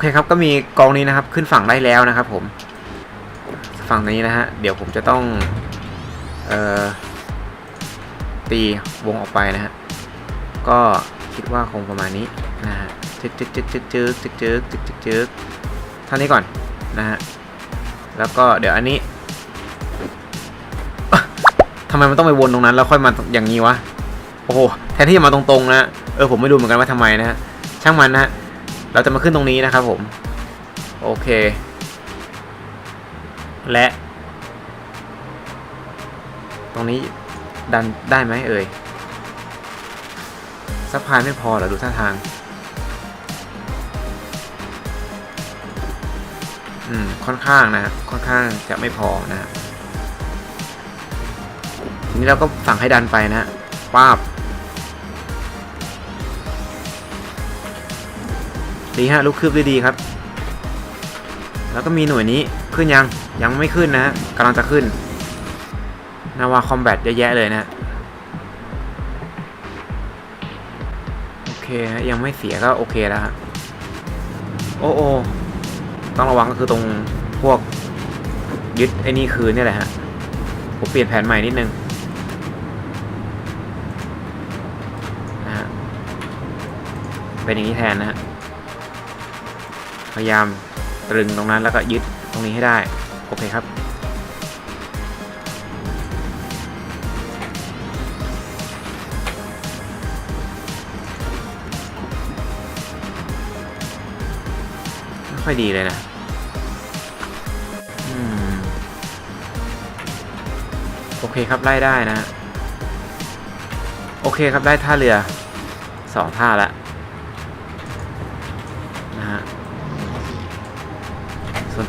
โอเคครับก็มีกองนี้นะครับ ขึ้นฝั่งได้แล้วนะครับ ผม ฝั่งนี้นะฮะเดี๋ยวผมจะต้องเอ่อตีวงออกไปนะฮะก็คิดว่าคงประมาณนี้นะฮะจึ๊กจึ๊กจึ๊กจึ๊กจึ๊กจึ๊กจึ๊กจึ๊กจึ๊กจึ๊กเท่านี้ก่อนนะฮะแล้วก็เดี๋ยวอันนี้ทำไมมันต้องไปวนตรงนั้น แล้วค่อยมาอย่างนี้วะโอ้โหแทนที่จะมาตรงๆนะเออผมไม่รู้เหมือนกันว่าทำไมนะฮะช่างมันนะฮะ เราจะมาขึ้นตรงนี้นะครับผม โอเค และ ตรงนี้ดันได้ไหมเอ่ยซัพพลายไม่พอเหรอดูท่าทาง อืม ค่อนข้างนะค่อนข้างจะไม่พอนะฮะทีนี้เราก็สั่งให้ดันไปนะฮะป้าบ ดีฮะลูกคืบได้ดีครับ แล้วก็มีหน่วยนี้ขึ้นยังยังไม่ขึ้นนะฮะกำลังจะขึ้น นาวาคอมแบทเยอะแยะเลยนะโอเคฮะยังไม่เสียก็โอเคแล้วฮะโอ้โอต้องระวังก็คือตรงพวกยึดไอ้นี่คืนนี่แหละฮะผมเปลี่ยนแผนใหม่นิดนึงนะฮะเป็นอย่างนี้แทนนะฮะ พยายามตรึงตรงนั้นแล้วก็ยึดตรงนี้ให้ได้ โอเคครับ ไม่ค่อยดีเลยนะโอเคครับ ไล่ได้นะ โอเคครับ ได้ท่าเรือสองท่าละ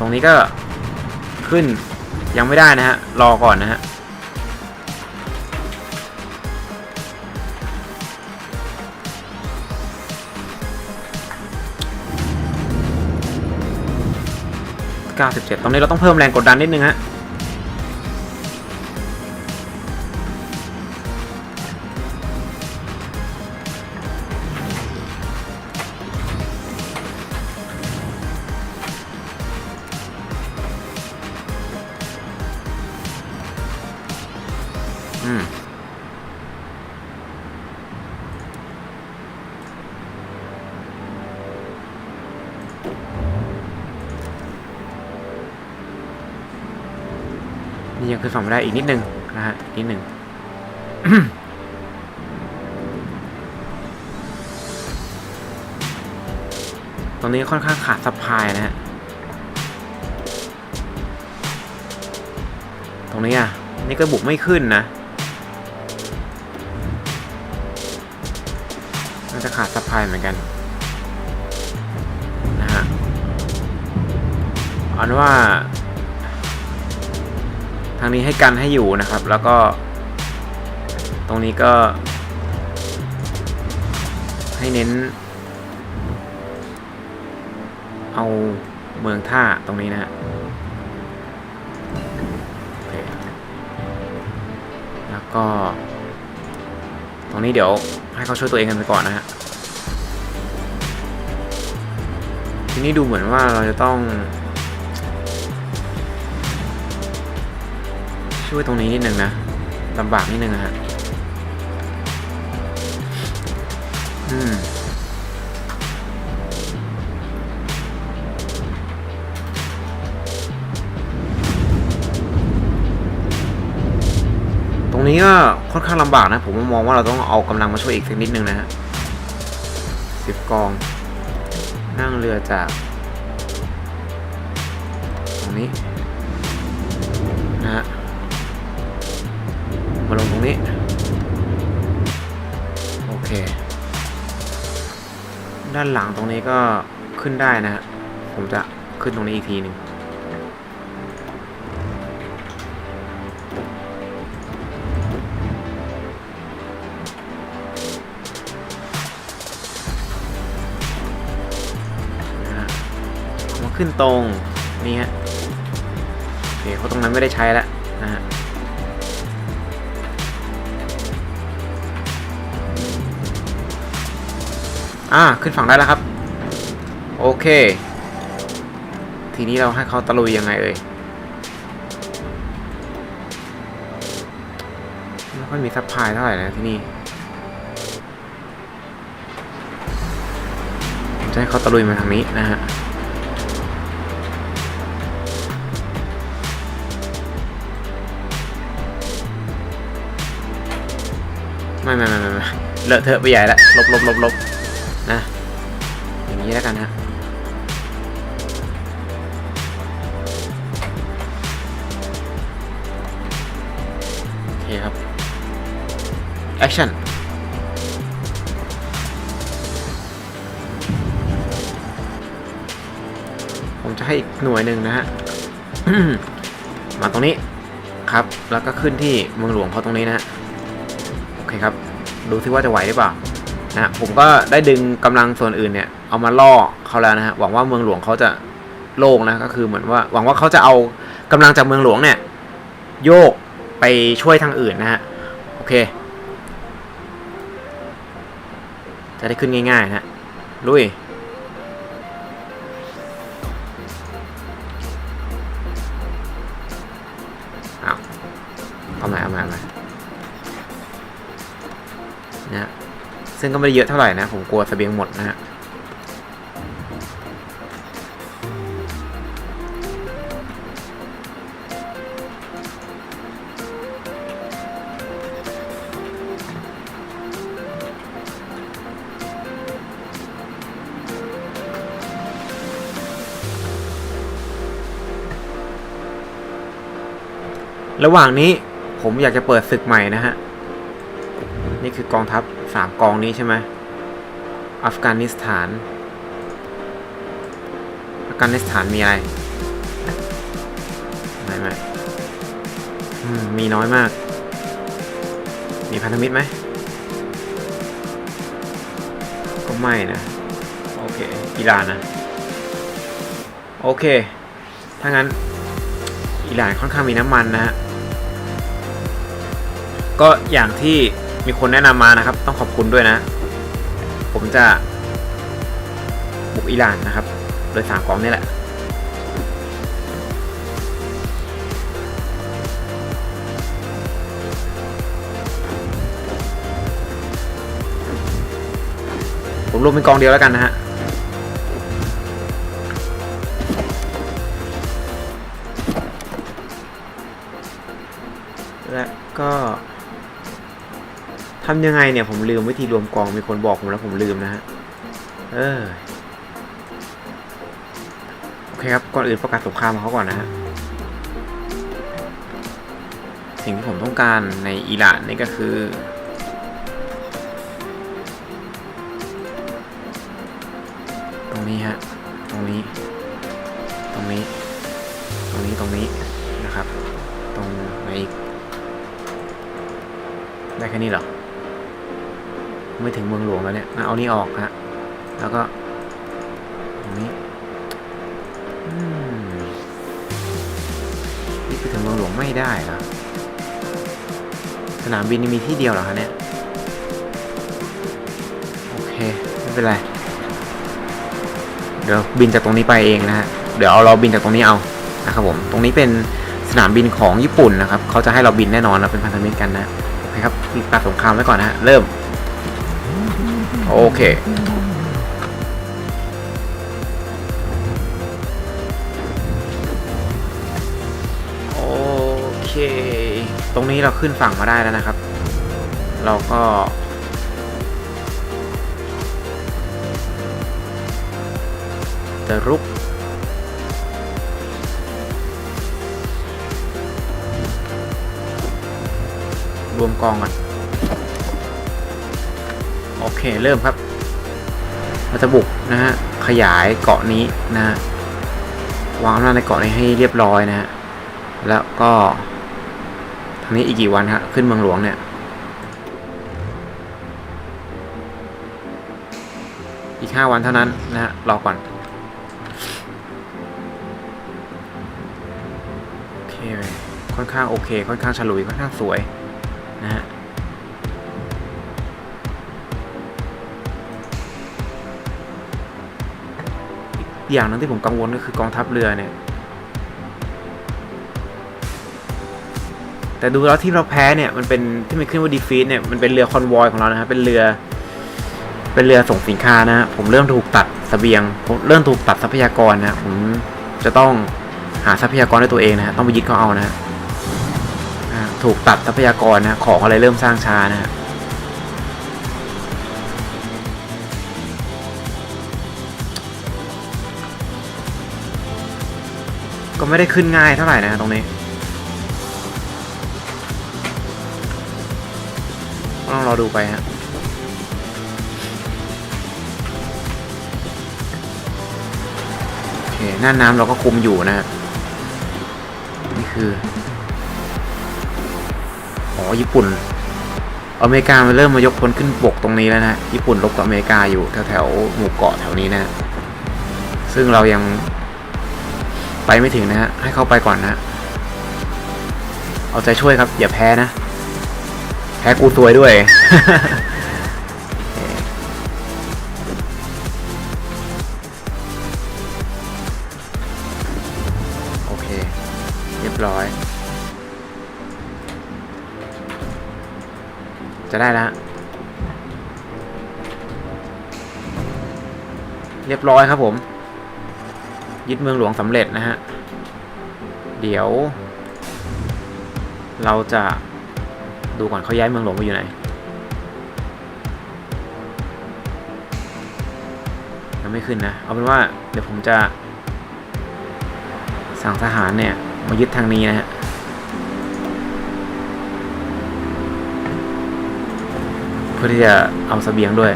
ตรงนี้ก็ขึ้นยังไม่ได้นะฮะ รอก่อนนะฮะ97ตรงนี้เราต้องเพิ่มแรงกดดันนิดนึงฮะ ได้อีกนิดนึงนะฮะนิดนึงตรงนี้ค่อนข้างขาดซัพพายนะฮะ ตรงนี้อะ นี่ก็บุกไม่ขึ้นนะน่าจะขาดซัพพายเหมือนกัน นะฮะ เอาเป็นว่า ทางนี้ให้กันให้อยู่นะครับ แล้วก็ ตรงนี้ก็ ให้เน้น เอาเมืองท่าตรงนี้นะฮะแล้วก็ ตรงนี้เดี๋ยวให้เขาช่วยตัวเองกันไปก่อนนะฮะทีนี้ดูเหมือนว่าเราจะต้อง ช่วยตรงนี้นิดนึงนะลำบากนิดนึงนะฮะอืมตรงนี้ก็ค่อนข้างลำบากนะ ผมมองว่าเราต้องเอากำลังมาช่วยอีกสักนิดนึงนะฮะสิบกอง นั่งเรือจาก รงนี้ โอเค ด้านหลังตรงนี้ก็ขึ้นได้นะฮะผมจะขึ้นตรงนี้อีกทีหนึ่งมาขึ้นตรง นี่ฮะโอเคเพราะตรงนั้นไม่ได้ใช้แล้วนะฮะ อ่าขึ้นฝั่งได้แล้วครับ โอเค ทีนี้เราให้เขาตะลุยยังไงเอ่ยไม่ค่อยมีซัพพลายเท่าไหร่นะที่นี่ผมจะให้เขาตะลุยมาทางนี้นะฮะไม่ไม่ไม่ไม่เลอะเทอะไปใหญ่ละลบลบลบลบ นี้แล้วกันนะโอเคครับแอคชั่นผมจะให้อีกหน่วยหนึ่งนะฮะ มาตรงนี้ครับ แล้วก็ขึ้นที่เมืองหลวงเขาตรงนี้นะโอเคครับ ดูซิว่าจะไหวหรือเปล่านะฮะผมก็ได้ดึงกำลังส่วนอื่นเนี่ย เอามาล่อเขาแล้วนะฮะหวังว่าเมืองหลวงเขาจะโล่งนะก็คือเหมือนว่า หวังว่าเขาจะเอากำลังจากเมืองหลวงเนี่ย โยกไปช่วยทางอื่นนะฮะโอเค จะได้ขึ้นง่ายๆนะลุยเอาเอาม่เอาม่เอามานะซึ่งก็ไม่ได้เยอะเท่าไหร่นะ ผมกลัวเสบียงหมดนะฮะ ระหว่างนี้ผมอยากจะเปิดศึกใหม่นะฮะ นี่คือกองทัพสามกองนี้ใช่ไหมอัฟกานิสถาน อัฟกานิสถานมีอะไรไม่ไม่อืมมีน้อยมาก มีพันธมิตรไหม ก็ไม่นะ โอเคอิหร่านนะ โอเค ถ้างั้นอิหร่านค่อนข้างมีน้ำมันนะฮะ ก็อย่างที่มีคนแนะนำมานะครับ ต้องขอบคุณด้วยนะ ผมจะบุกอิหร่านนะครับ โดยสามกองนี่แหละผมรวมเป็นกองเดียวแล้วกันนะฮะ และก็ ทำยังไงเนี่ยผมลืมวิธีรวมกองมีคนบอกผมแล้วผมลืมนะฮะ เออโอเคครับ ก่อนอื่นประกาศสงครามเขาก่อนนะฮะ สิ่งที่ผมต้องการในอิหร่านนี่ก็คือ ตรงนี้ฮะ ตรงนี้ ตรงนี้ ตรงนี้ ตรงนี้นะครับ ตรงไหนอีกได้แค่นี้เหรอ ไม่ถึงเมืองหลวงแล้วเนี่ยเอานี่ออกฮะแล้วก็ตรงนี้นี่ไปถึงเมืองหลวงไม่ได้เหรอสนามบินมีที่เดียวเหรอคะเนี่ยโอเคไม่เป็นไรเดี๋ยวบินจากตรงนี้ไปเองนะฮะเดี๋ยวเอาเราบินจากตรงนี้เอานะครับผมตรงนี้เป็นสนามบินของญี่ปุ่นนะครับเขาจะให้เราบินแน่นอนแล้วเป็นพันธมิตรกันนะโอเคครับตัดสงครามไว้ก่อนนะฮะเริ่ม โอเค โอเค ตรงนี้เราขึ้นฝั่งมาได้แล้วนะครับ เราก็จะรุกรวมกองก่อน โอเคเริ่มครับเราจะบุกนะฮะขยายเกาะนี้นะฮะวางอำนาจในเกาะนี้ให้เรียบร้อยนะฮะแล้วก็ทางนี้อีกกี่วันฮะขึ้นเมืองหลวงเนี่ยอีกห้าวันเท่านั้นนะฮะรอก่อนโอเคค่อนข้างโอเค ค่อนข้างฉลุยค่อนข้างสวย อย่างหนึงที่ผมกังวลก็คือกองทัพเรือเนี่ย แต่ดูแล้วที่เราแพ้เนี่ยมันเป็นที่มันขึ้นว่าดีฟีดเนี่ยมันเป็นเรือคอนวอยของเรานะฮะเป็นเรือ เป็นเรือส่งสินค้านะฮะผมเริ่มถูกตัดสเสบียงผมเริ่มถูกตัดทรัพยากรนะฮะผมจะต้องหาทรัพยากรด้วยตัวเองนะฮะต้องไปยึดเขาเอานะฮะถูกตัดทรัพยากรนะฮะของอะไรเริ่มสร้างช้านะ ไม่ได้ขึ้นง่ายเท่าไหร่นะตรงนี้ต้องรอดูไปฮะโอเคหน้าน้ำเราก็คุมอยู่นะนี่คืออ๋อญี่ปุ่น อเมริกามันเริ่มมายกพลขึ้นบกตรงนี้แล้วนะ ญี่ปุ่นลบกับอเมริกาอยู่แถวแถวหมู่เกาะแถวนี้นะ ซึ่งเรายัง ไปไม่ถึงนะฮะ ให้เข้าไปก่อนนะ เอาใจช่วยครับ อย่าแพ้นะ แพ้กูซวยด้วย โอเค เรียบร้อย จะได้แล้วเรียบร้อยครับผม ยึดเมืองหลวงสำเร็จนะฮะ เดี๋ยว เราจะดูก่อนเขาย้ายเมืองหลวงไปอยู่ไหนยังไม่ขึ้นนะ เอาเป็นว่าเดี๋ยวผมจะ สั่งทหารเนี่ย มายึดทางนี้นะฮะเพื่อที่จะเอาเสบียงด้วย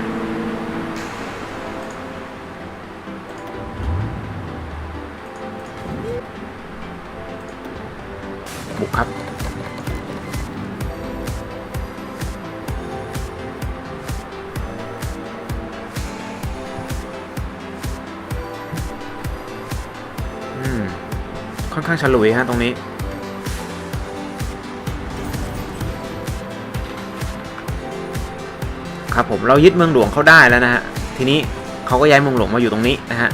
ลุยฮะตรงนี้ ครับผมเรายึดเมืองหลวงเขาได้แล้วนะฮะ ทีนี้เขาก็ย้ายเมืองหลวงมาอยู่ตรงนี้นะฮะ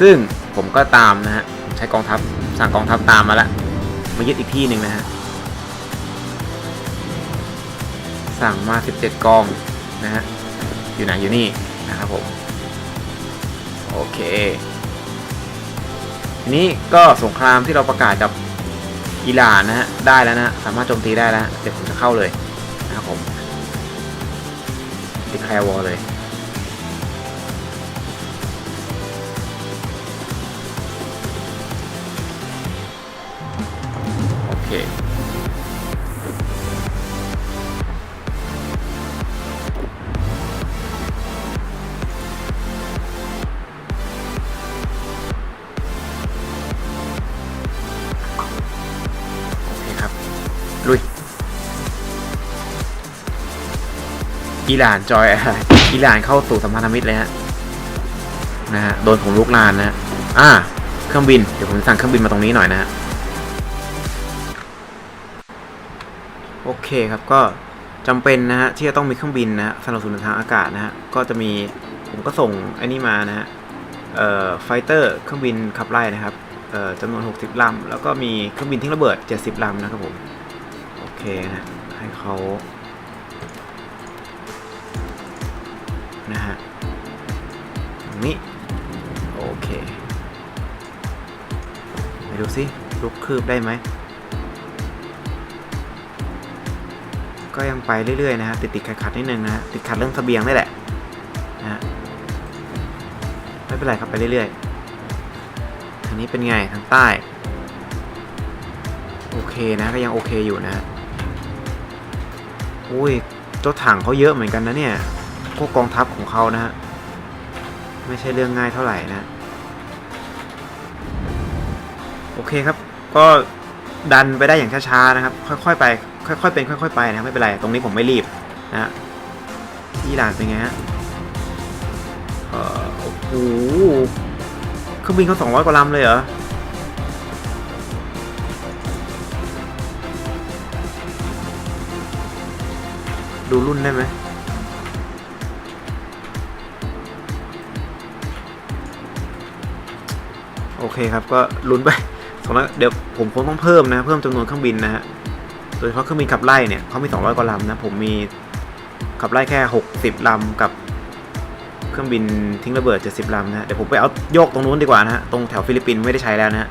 ซึ่งผมก็ตามนะฮะใช้กองทัพสั่งกองทัพตามมาแล้วมายึดอีกที่หนึ่งนะฮะสั่งมา 17 กองนะฮะอยู่ไหนอยู่นี่นะครับผม โอเค ทีนี้ก็สงครามที่เราประกาศกับอิหร่านนะฮะได้แล้วนะสามารถโจมตีได้แล้วเดี๋ยวผมจะเข้าเลยนะครับผมดีแคลวอลเลยโอเค อิหร่านจอยอิหร่านเข้าสู่สัมพันธมิตรเลยฮะนะฮะโดนผมลุกลานนะฮะอ่าเครื่องบินเดี๋ยวผมสั่งเครื่องบินมาตรงนี้หน่อยนะฮะโอเคครับก็จำเป็นนะฮะที่จะต้องมีเครื่องบินนะฮะสำหรับศูนย์เดินทางอากาศนะฮะก็จะมีผมก็ส่งไอ้นี่มานะฮะเอ่อไฟเตอร์เครื่องบินขับไล่นะครับเอ่อจำนวน 60ลำแล้วก็มีเครื่องบินทิ้งระเบิด 70ลำนะครับผมโอเคนะให้เขา เคไปดูสิลุกคืบได้ไหม ก็ยังไปเรื่อยๆนะฮะติดติดขัดขัดนิดนึงนะติดขัดเรื่องเสบียงนี่แหละนะฮะไม่เป็นไรครับไปเรื่อยๆทางนี้เป็นไงทางใต้ โอเคนะก็ยังโอเคอยู่นะฮะอุ้ยตัวถังเขาเยอะเหมือนกันนะเนี่ยพวกกองทัพของเขานะฮะไม่ใช่เรื่องง่ายเท่าไหร่นะ โอเคครับ ก็ดันไปได้อย่างช้าๆนะครับ ค่อยๆไป ค่อย ๆ เป็น ค่อย ๆ ไปนะไม่เป็นไร ตรงนี้ผมไม่รีบนะฮะอิหร่านเป็นไงฮะเออโอ้โหเครื่องบินเขาสองร้อยกว่าลำเลยเหรอดูรุ่นได้ไหมโอเคครับก็ลุ้นไป สองร้อยเดี๋ยวผมคงต้องเพิ่มนะ เพิ่มจำนวนเครื่องบินนะฮะ โดยเฉพาะเครื่องบินขับไล่เนี่ยเขามี 200 กว่าลำนะ ผมมีขับไล่แค่ 60ลำกับเครื่องบินทิ้งระเบิด 70ลำนะฮะ เดี๋ยวผมไปเอาโยกตรงนู้นดีกว่านะฮะ ตรงแถวฟิลิปปินส์ไม่ได้ใช้แล้วนะฮะ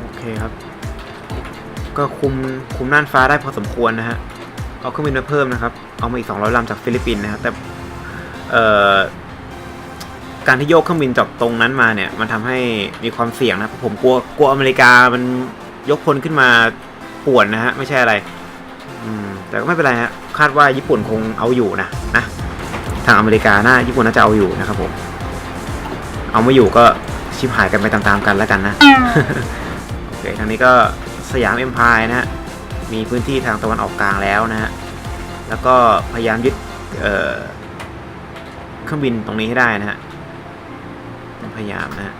โอเคครับ ก็คุมคุมน่านฟ้าได้พอสมควรนะฮะ เอาเครื่องบินมาเพิ่มนะครับ เอามาอีก 200ลำจากฟิลิปปินส์นะครับ แต่ เอ่อ การที่โยกเครื่องบินจากตรงนั้นมาเนี่ย มันทำให้มีความเสี่ยงนะผมกลัวกลัวอเมริกามันยกพลขึ้นมาป่วนนะฮะ ไม่ใช่อะไร อืม แต่ก็ไม่เป็นไรฮะ คาดว่าญี่ปุ่นคงเอาอยู่นะนะทางอเมริกาน่าญี่ปุ่นน่าจะเอาอยู่นะครับผม เอาไม่อยู่ก็ชิบหายกันไปตามๆกันแล้วกันนะโอเคทางนี้ก็สยามเอ็มพายนะฮะ มีพื้นที่ทางตะวันออกกลางแล้วนะฮะ แล้วก็พยายามยึดเครื่องบินตรงนี้ให้ได้นะฮะ พยายามนะฮะ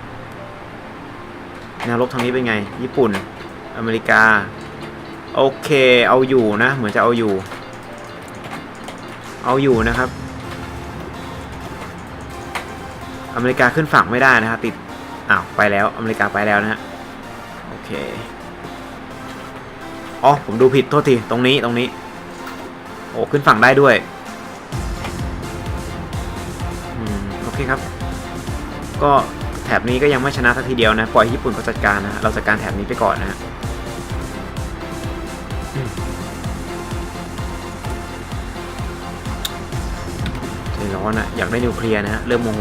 แนวรบทางนี้เป็นไง ญี่ปุ่น อเมริกา โอเค เอาอยู่นะ เหมือนจะเอาอยู่ เอาอยู่นะครับ อเมริกาขึ้นฝั่งไม่ได้นะครับติด อ้าว ไปแล้ว อเมริกาไปแล้วนะฮะ โอเค อ๋อ ผมดูผิด โทษที ตรงนี้ ตรงนี้ โอ้ ขึ้นฝั่งได้ด้วย อืม โอเคครับ ก็แถบนี้ก็ยังไม่ชนะสักทีเดียวนะ ปล่อยให้ญี่ปุ่นเขาจัดการนะเราจัดการแถบนี้ไปก่อนนะฮะใจร้อนอะอยากได้นิวเคลียร์นะฮะเริ่มโมโห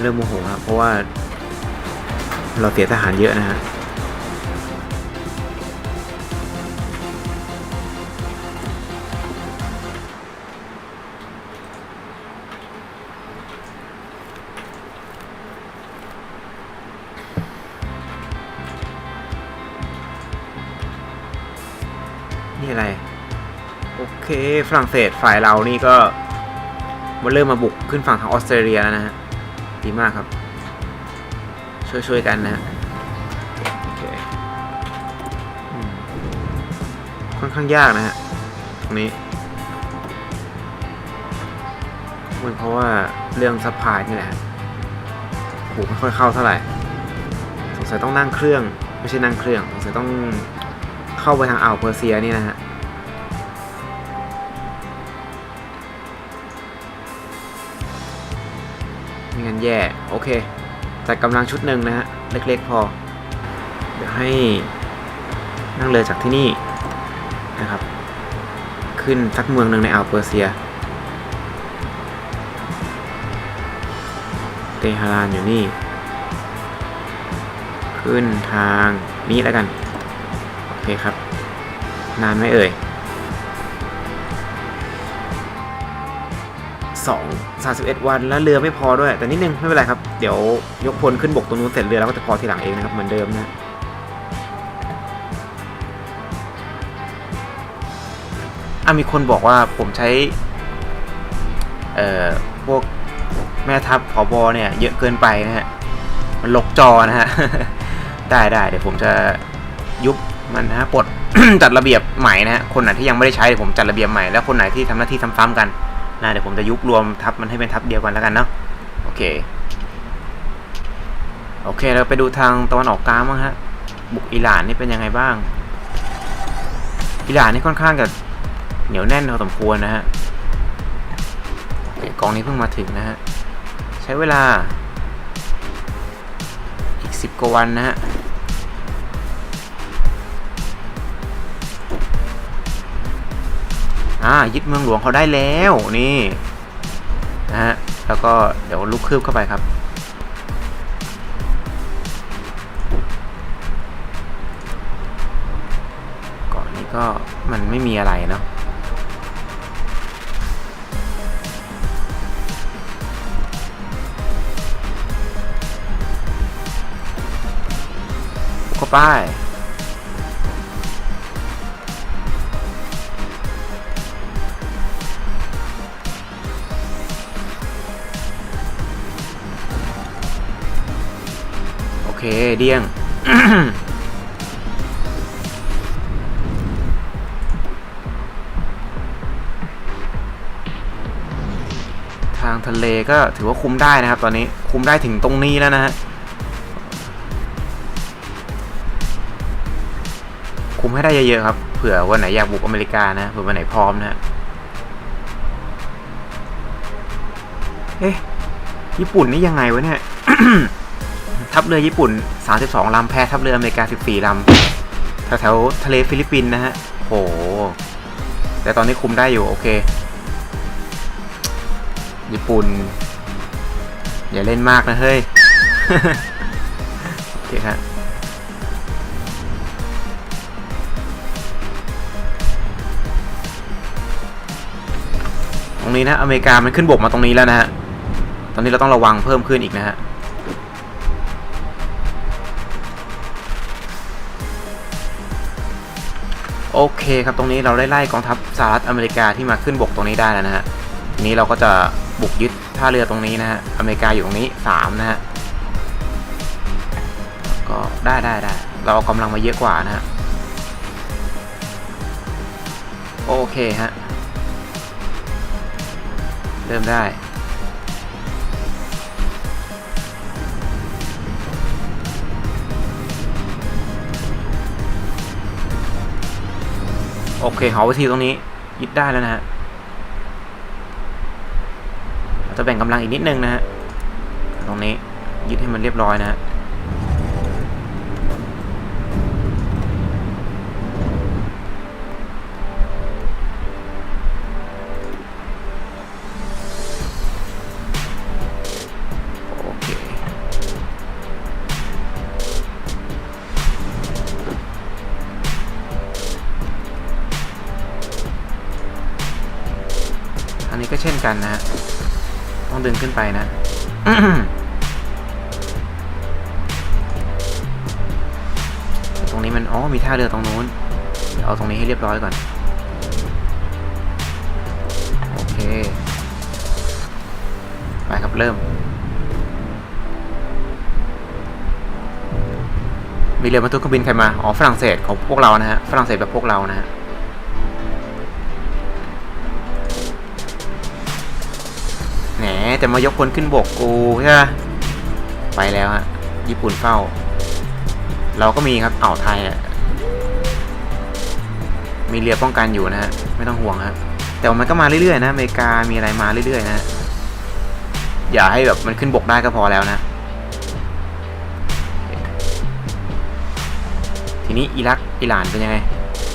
เริ่มโมโหครับเพราะว่า เราเสียทหารเยอะนะฮะ ฝรั่งเศสฝ่ายเรานี่ก็มาเริ่มมาบุกขึ้นฝั่งทางออสเตรเลียแล้วนะฮะดีมากครับ ช่วยๆกันนะฮะโอเคค่อนข้างยากนะฮะตรงนี้มันเพราะว่าเรื่องซัพพลายนี่แหละฮะโหไม่ค่อยเข้าเท่าไหร่สงสัยต้องนั่งเครื่อง ไม่ใช่นั่งเครื่องสงสัยต้องเข้าไปทางอ่าวเพอร์เซียนี่นะฮะ แย่โอเค แต่กำลังชุดหนึ่งนะฮะ เล็กๆพอ เดี๋ยวให้นั่งเรือจากที่นี่นะครับ ขึ้นสักเมืองหนึ่งในอ่าวเปอร์เซีย เตหะรานอยู่นี่ ขึ้นทางนี้แล้วกัน โอเคครับ นานไหมเอ่ย สองสามสิบเอ็ดวันแล้วเรือไม่พอด้วย แต่นิดนึงไม่เป็นไรครับ เดี๋ยวยกพลขึ้นบกตรงนู้นเสร็จเรือแล้วก็จะพอทีหลังเองนะครับเหมือนเดิมนะอะมีคนบอกว่าผมใช้ เอ่อ พวกแม่ทัพผอบอเนี่ย เยอะเกินไปนะฮะ มันลกจอนะฮะ ได้ได้เดี๋ยวผมจะยุบมันนะฮะปลดจัดระเบียบใหม่นะฮะ คนไหนที่ยังไม่ได้ใช้เดี๋ยวผมจัดระเบียบใหม่ แล้วคนไหนที่ทำหน้าที่ซ้ำๆกัน นะเดี๋ยวผมจะยุบรวมทับมันให้เป็นทับเดียวกันแล้วกันเนาะโอเคโอเคเราไปดูทางตะวันออกกลางบ้างฮะบุกอิหร่านนี่เป็นยังไงบ้าง อิหร่านนี่ค่อนข้างจะเหนียวแน่นพอสมควรนะฮะกองนี้เพิ่งมาถึงนะฮะใช้เวลาอีกสิบกว่าวันนะฮะ อ่ายึดเมืองหลวงเขาได้แล้วนี่นะฮะแล้วก็เดี๋ยวลุกคืบเข้าไปครับ ก่อนนี้ก็มันไม่มีอะไรเนาะกเข้าไป เคเดี้ยง ทางทะเลก็ถือว่าคุมได้นะครับ ตอนนี้คุมได้ถึงตรงนี้แล้วนะฮะ คุมให้ได้เยอะๆครับ เผื่อวันไหนอยากบุกอเมริกานะ เผื่อวันไหนพร้อมนะฮะเอ๊ะ ญี่ปุ่นนี่ยังไงวะเนี่ย ทัพเรือญี่ปุ่น 32ลำแพ้ทัพเรืออเมริกา 14ลำแถวๆทะเลฟิลิปปินส์นะฮะโห แต่ตอนนี้คุมได้อยู่ โอเค ญี่ปุ่น อย่าเล่นมากนะเฮ้ย โอเคครับตรงนี้นะ อเมริกามันขึ้นบกมาตรงนี้แล้วนะฮะ ตอนนี้เราต้องระวังเพิ่มขึ้นอีกนะฮะ โอเคครับตรงนี้เราได้ไล่กองทัพสหรัฐอเมริกาที่มาขึ้นบกตรงนี้ได้แล้วนะฮะทีนี้เราก็จะบุกยึดท่าเรือตรงนี้นะฮะอเมริกาอยู่ตรงนี้สามนะฮะก็ได้ได้ได้เราเอากำลังมาเยอะกว่านะฮะโอเคฮะเริ่มได้ โอเคหอวิธีตรงนี้ยึดได้แล้วนะฮะเราจะแบ่งกำลังอีกนิดนึงนะฮะตรงนี้ยึดให้มันเรียบร้อยนะฮะ นนี้ก็เช่นกันนะฮะ ต้องดึงขึ้นไปนะ ตรงนี้มัน อ๋อ มีท่าเรือตรงนู้น เดี๋ยวเอาตรงนี้ให้เรียบร้อยก่อน โอเค ไปครับเริ่ม มีเรือบรรทุกเครื่องบินใครมา อ๋อ ฝรั่งเศสของพวกเรานะฮะ ฝรั่งเศสแบบพวกเรานะฮะ แหมจะมายกคนขึ้นบกกูใช่ไหมไปแล้วฮะญี่ปุ่นเฝ้า เราก็มีครับอ่าวไทยอะมีเรือป้องกันอยู่นะฮะไม่ต้องห่วงฮะแต่ว่ามันก็มาเรื่อยๆนะอเมริกามีอะไรมาเรื่อยๆนะอย่าให้แบบมันขึ้นบกได้ก็พอแล้วนะ ทีนี้อิรักอิหร่านเป็นยังไง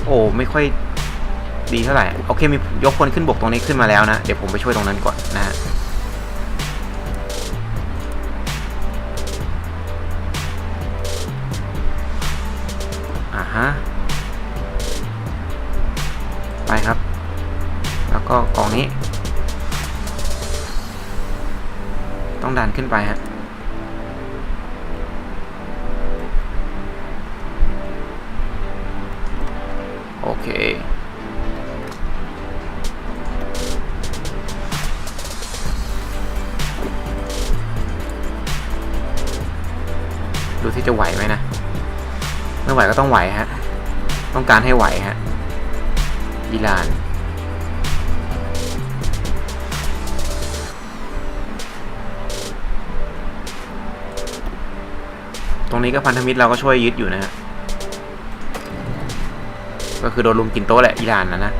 โอ้ไม่ค่อยดีเท่าไหร่ โอเคมียกคนขึ้นบกตรงนี้ขึ้นมาแล้วนะ เดี๋ยวผมไปช่วยตรงนั้นก่อนนะฮะ ฮะ ไปครับ แล้วก็กล่องนี้ ต้องดันขึ้นไปฮะโอเค ดูที่จะไหวไหมนะ ไม่ไหวก็ต้องไหวฮะ ต้องการให้ไหวฮะ อิหร่านตรงนี้ก็พันธมิตรเราก็ช่วยยึดอยู่นะฮะ ก็คือโดนลุมกินโต๊ะแหละอิหร่านนะนะ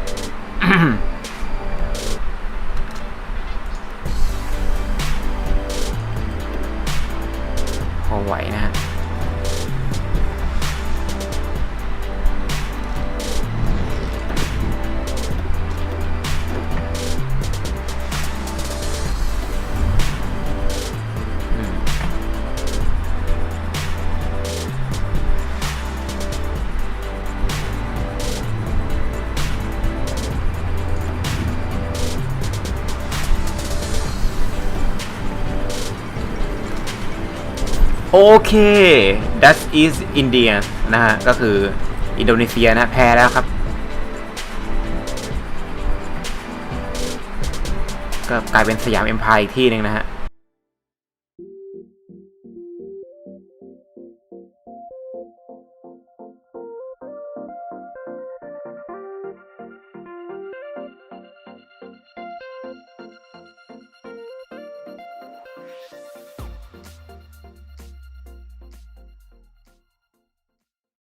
โอเค that is India นะฮะ ก็คืออินโดนีเซียนะแพ้แล้วครับ ก็กลายเป็นสยามเอ็มพายอีกที่หนึ่งนะฮะ